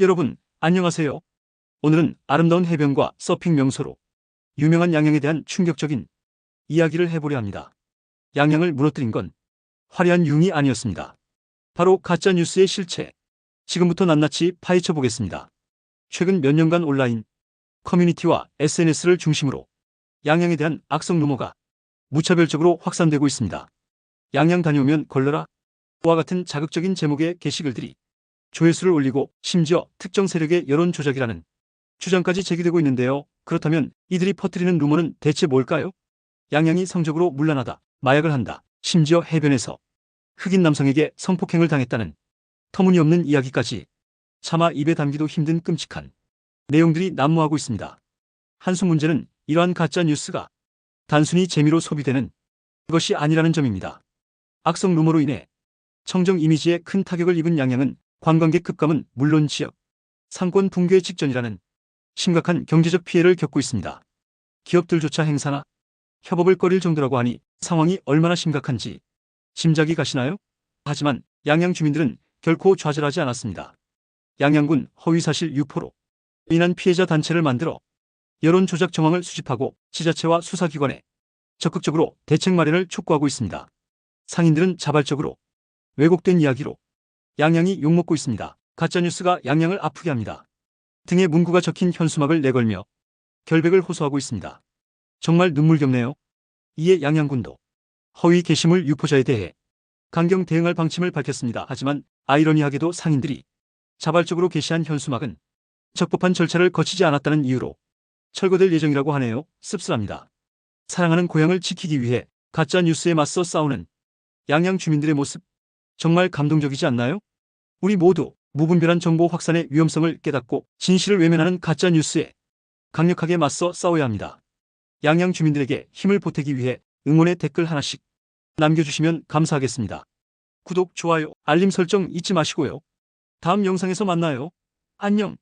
여러분, 안녕하세요. 오늘은 아름다운 해변과 서핑 명소로 유명한 양양에 대한 충격적인 이야기를 해보려 합니다. 양양을 무너뜨린 건 화려한 융이 아니었습니다. 바로 가짜 뉴스의 실체. 지금부터 낱낱이 파헤쳐 보겠습니다. 최근 몇 년간 온라인 커뮤니티와 SNS를 중심으로 양양에 대한 악성 루머가 무차별적으로 확산되고 있습니다. 양양 다녀오면 걸러라 와 같은 자극적인 제목의 게시글들이 조회수를 올리고 심지어 특정 세력의 여론 조작이라는 주장까지 제기되고 있는데요. 그렇다면 이들이 퍼뜨리는 루머는 대체 뭘까요? 양양이 성적으로 문란하다, 마약을 한다, 심지어 해변에서 흑인 남성에게 성폭행을 당했다는 터무니없는 이야기까지 차마 입에 담기도 힘든 끔찍한 내용들이 난무하고 있습니다. 한숨 문제는 이러한 가짜 뉴스가 단순히 재미로 소비되는 것이 아니라는 점입니다. 악성 루머로 인해 청정 이미지에 큰 타격을 입은 양양은 관광객 급감은 물론 지역 상권 붕괴 직전이라는 심각한 경제적 피해를 겪고 있습니다. 기업들조차 행사나 협업을 꺼릴 정도라고 하니 상황이 얼마나 심각한지 짐작이 가시나요? 하지만 양양 주민들은 결코 좌절하지 않았습니다. 양양군 허위사실 유포로 인한 피해자 단체를 만들어 여론 조작 정황을 수집하고 지자체와 수사기관에 적극적으로 대책 마련을 촉구하고 있습니다. 상인들은 자발적으로 왜곡된 이야기로 양양이 욕먹고 있습니다. 가짜뉴스가 양양을 아프게 합니다. 등에 문구가 적힌 현수막을 내걸며 결백을 호소하고 있습니다. 정말 눈물겹네요. 이에 양양군도 허위 게시물 유포자에 대해 강경 대응할 방침을 밝혔습니다. 하지만 아이러니하게도 상인들이 자발적으로 게시한 현수막은 적법한 절차를 거치지 않았다는 이유로 철거될 예정이라고 하네요. 씁쓸합니다. 사랑하는 고향을 지키기 위해 가짜 뉴스에 맞서 싸우는 양양 주민들의 모습 정말 감동적이지 않나요? 우리 모두 무분별한 정보 확산의 위험성을 깨닫고 진실을 외면하는 가짜 뉴스에 강력하게 맞서 싸워야 합니다. 양양 주민들에게 힘을 보태기 위해 응원의 댓글 하나씩 남겨주시면 감사하겠습니다. 구독, 좋아요, 알림 설정 잊지 마시고요. 다음 영상에서 만나요. 안녕.